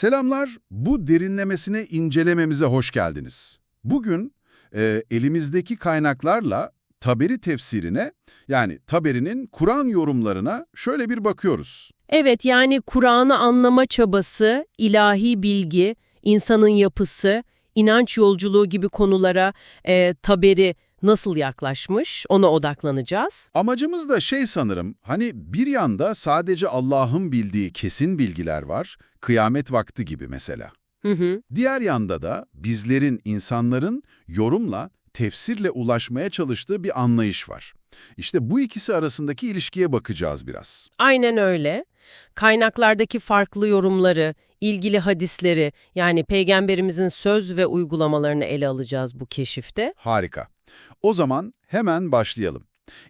Selamlar, bu derinlemesine incelememize hoş geldiniz. Bugün e, elimizdeki kaynaklarla Taberi tefsirine, yani Taberi'nin Kur'an yorumlarına şöyle bir bakıyoruz. Evet yani Kur'an'ı anlama çabası, ilahi bilgi, insanın yapısı, inanç yolculuğu gibi konulara e, Taberi nasıl yaklaşmış ona odaklanacağız. Amacımız da şey sanırım, hani bir yanda sadece Allah'ın bildiği kesin bilgiler var, kıyamet vakti gibi mesela. Hı hı. Diğer yanda da bizlerin, insanların yorumla, tefsirle ulaşmaya çalıştığı bir anlayış var. İşte bu ikisi arasındaki ilişkiye bakacağız biraz. Aynen öyle. Kaynaklardaki farklı yorumları, ilgili hadisleri yani peygamberimizin söz ve uygulamalarını ele alacağız bu keşifte. Harika. O zaman hemen başlayalım.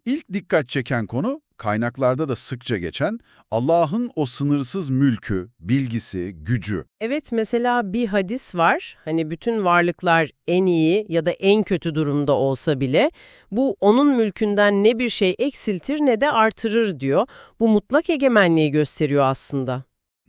İlk dikkat çeken konu, kaynaklarda da sıkça geçen Allah'ın o sınırsız mülkü, bilgisi, gücü. Evet mesela bir hadis var. Hani bütün varlıklar en iyi ya da en kötü durumda olsa bile bu onun mülkünden ne bir şey eksiltir ne de artırır diyor. Bu mutlak egemenliği gösteriyor aslında.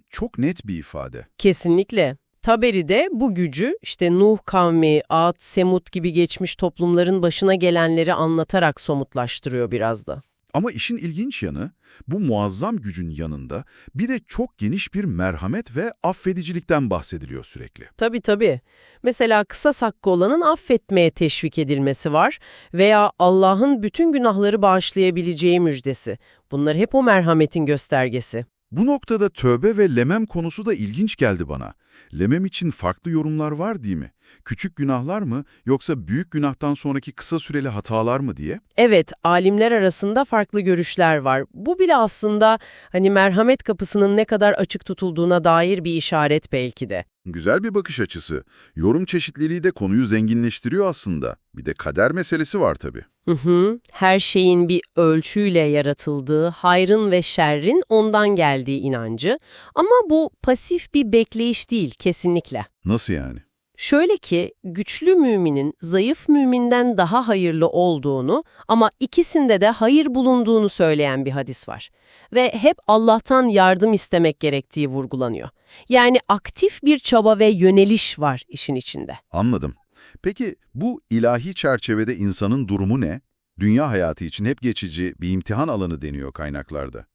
Çok net bir ifade. Kesinlikle. Taberi de bu gücü işte Nuh kavmi, Ad, Semut gibi geçmiş toplumların başına gelenleri anlatarak somutlaştırıyor biraz da. Ama işin ilginç yanı, bu muazzam gücün yanında bir de çok geniş bir merhamet ve affedicilikten bahsediliyor sürekli. Tabii tabii. Mesela kısa hakkı olanın affetmeye teşvik edilmesi var veya Allah'ın bütün günahları bağışlayabileceği müjdesi. Bunlar hep o merhametin göstergesi. Bu noktada tövbe ve lemem konusu da ilginç geldi bana. Lemem için farklı yorumlar var değil mi? Küçük günahlar mı yoksa büyük günahtan sonraki kısa süreli hatalar mı diye? Evet, alimler arasında farklı görüşler var. Bu bile aslında hani merhamet kapısının ne kadar açık tutulduğuna dair bir işaret belki de. Güzel bir bakış açısı. Yorum çeşitliliği de konuyu zenginleştiriyor aslında. Bir de kader meselesi var tabii. Hı hı. Her şeyin bir ölçüyle yaratıldığı, hayrın ve şerrin ondan geldiği inancı. Ama bu pasif bir bekleyiş değil kesinlikle. Nasıl yani? Şöyle ki, güçlü müminin zayıf müminden daha hayırlı olduğunu ama ikisinde de hayır bulunduğunu söyleyen bir hadis var. Ve hep Allah'tan yardım istemek gerektiği vurgulanıyor. Yani aktif bir çaba ve yöneliş var işin içinde. Anladım. Peki bu ilahi çerçevede insanın durumu ne? Dünya hayatı için hep geçici bir imtihan alanı deniyor kaynaklarda.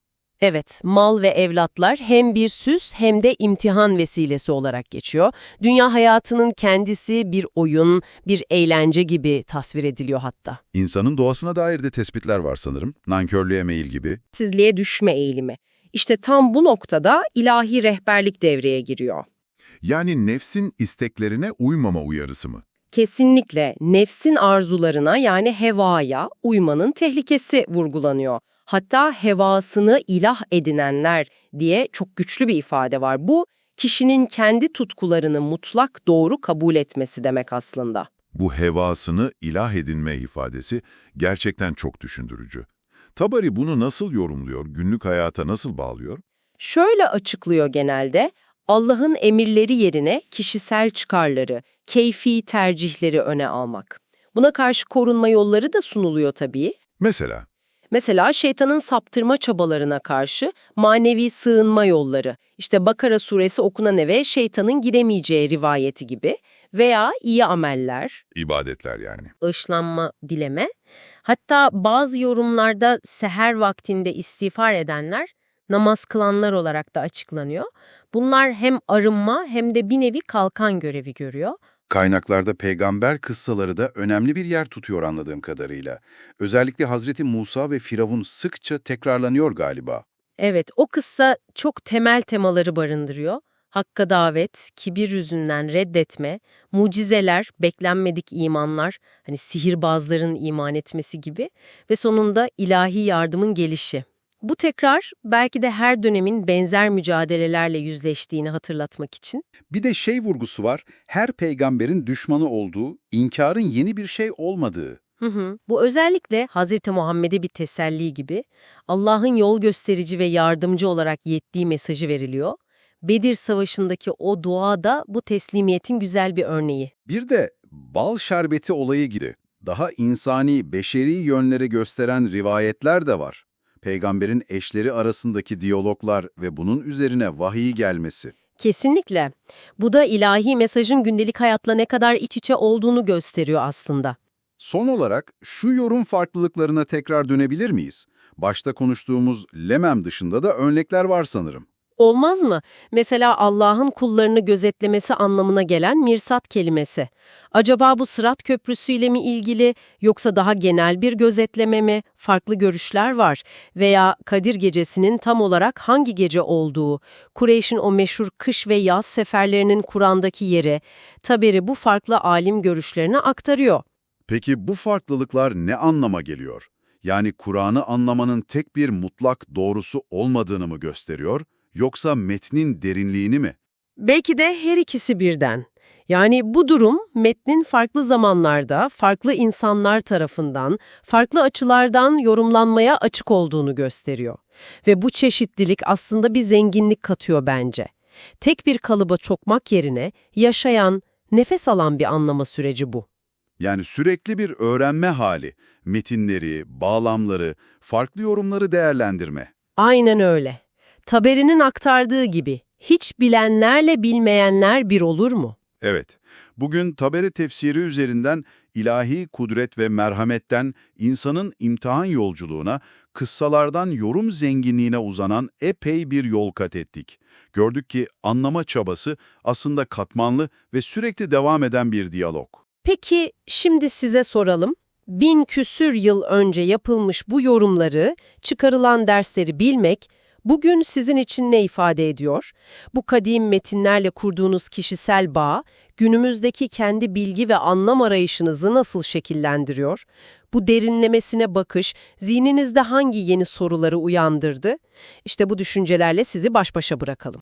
Evet, mal ve evlatlar hem bir süs hem de imtihan vesilesi olarak geçiyor. Dünya hayatının kendisi bir oyun, bir eğlence gibi tasvir ediliyor hatta. İnsanın doğasına dair de tespitler var sanırım. Nankörlüğe meyil gibi. Sizliğe düşme eğilimi. İşte tam bu noktada ilahi rehberlik devreye giriyor. Yani nefsin isteklerine uymama uyarısı mı? Kesinlikle nefsin arzularına yani hevaya uymanın tehlikesi vurgulanıyor. Hatta hevasını ilah edinenler diye çok güçlü bir ifade var. Bu kişinin kendi tutkularını mutlak doğru kabul etmesi demek aslında. Bu hevasını ilah edinme ifadesi gerçekten çok düşündürücü. Tabari bunu nasıl yorumluyor, günlük hayata nasıl bağlıyor? Şöyle açıklıyor genelde, Allah'ın emirleri yerine kişisel çıkarları, keyfi tercihleri öne almak. Buna karşı korunma yolları da sunuluyor tabii. Mesela, Mesela şeytanın saptırma çabalarına karşı manevi sığınma yolları, işte Bakara suresi okunan eve şeytanın giremeyeceği rivayeti gibi veya iyi ameller, ibadetler yani. ışlanma, dileme. Hatta bazı yorumlarda seher vaktinde istiğfar edenler namaz kılanlar olarak da açıklanıyor. Bunlar hem arınma hem de bir nevi kalkan görevi görüyor. Kaynaklarda peygamber kıssaları da önemli bir yer tutuyor anladığım kadarıyla. Özellikle Hazreti Musa ve Firavun sıkça tekrarlanıyor galiba. Evet, o kıssa çok temel temaları barındırıyor. Hakka davet, kibir yüzünden reddetme, mucizeler, beklenmedik imanlar, hani sihirbazların iman etmesi gibi ve sonunda ilahi yardımın gelişi. Bu tekrar belki de her dönemin benzer mücadelelerle yüzleştiğini hatırlatmak için. Bir de şey vurgusu var, her peygamberin düşmanı olduğu, inkarın yeni bir şey olmadığı. Hı hı. Bu özellikle Hazreti Muhammed'e bir teselli gibi Allah'ın yol gösterici ve yardımcı olarak yettiği mesajı veriliyor. Bedir Savaşı'ndaki o dua da bu teslimiyetin güzel bir örneği. Bir de bal şerbeti olayı gibi daha insani, beşeri yönleri gösteren rivayetler de var. Peygamberin eşleri arasındaki diyaloglar ve bunun üzerine vahiy gelmesi. Kesinlikle. Bu da ilahi mesajın gündelik hayatla ne kadar iç içe olduğunu gösteriyor aslında. Son olarak şu yorum farklılıklarına tekrar dönebilir miyiz? Başta konuştuğumuz lemem dışında da örnekler var sanırım. Olmaz mı? Mesela Allah'ın kullarını gözetlemesi anlamına gelen mirsat kelimesi. Acaba bu Sırat Köprüsü'yle mi ilgili yoksa daha genel bir gözetleme mi? Farklı görüşler var. Veya Kadir Gecesi'nin tam olarak hangi gece olduğu, Kureyş'in o meşhur kış ve yaz seferlerinin Kur'an'daki yeri, Taberi bu farklı alim görüşlerini aktarıyor. Peki bu farklılıklar ne anlama geliyor? Yani Kur'an'ı anlamanın tek bir mutlak doğrusu olmadığını mı gösteriyor, yoksa metnin derinliğini mi? Belki de her ikisi birden. Yani bu durum metnin farklı zamanlarda, farklı insanlar tarafından, farklı açılardan yorumlanmaya açık olduğunu gösteriyor. Ve bu çeşitlilik aslında bir zenginlik katıyor bence. Tek bir kalıba çokmak yerine yaşayan, nefes alan bir anlama süreci bu. Yani sürekli bir öğrenme hali, metinleri, bağlamları, farklı yorumları değerlendirme. Aynen öyle. Taberi'nin aktardığı gibi, hiç bilenlerle bilmeyenler bir olur mu? Evet, bugün Taberi tefsiri üzerinden ilahi kudret ve merhametten insanın imtihan yolculuğuna, kıssalardan yorum zenginliğine uzanan epey bir yol kat ettik. Gördük ki anlama çabası aslında katmanlı ve sürekli devam eden bir diyalog. Peki şimdi size soralım. Bin küsür yıl önce yapılmış bu yorumları, çıkarılan dersleri bilmek bugün sizin için ne ifade ediyor? Bu kadim metinlerle kurduğunuz kişisel bağ, günümüzdeki kendi bilgi ve anlam arayışınızı nasıl şekillendiriyor? Bu derinlemesine bakış zihninizde hangi yeni soruları uyandırdı? İşte bu düşüncelerle sizi baş başa bırakalım.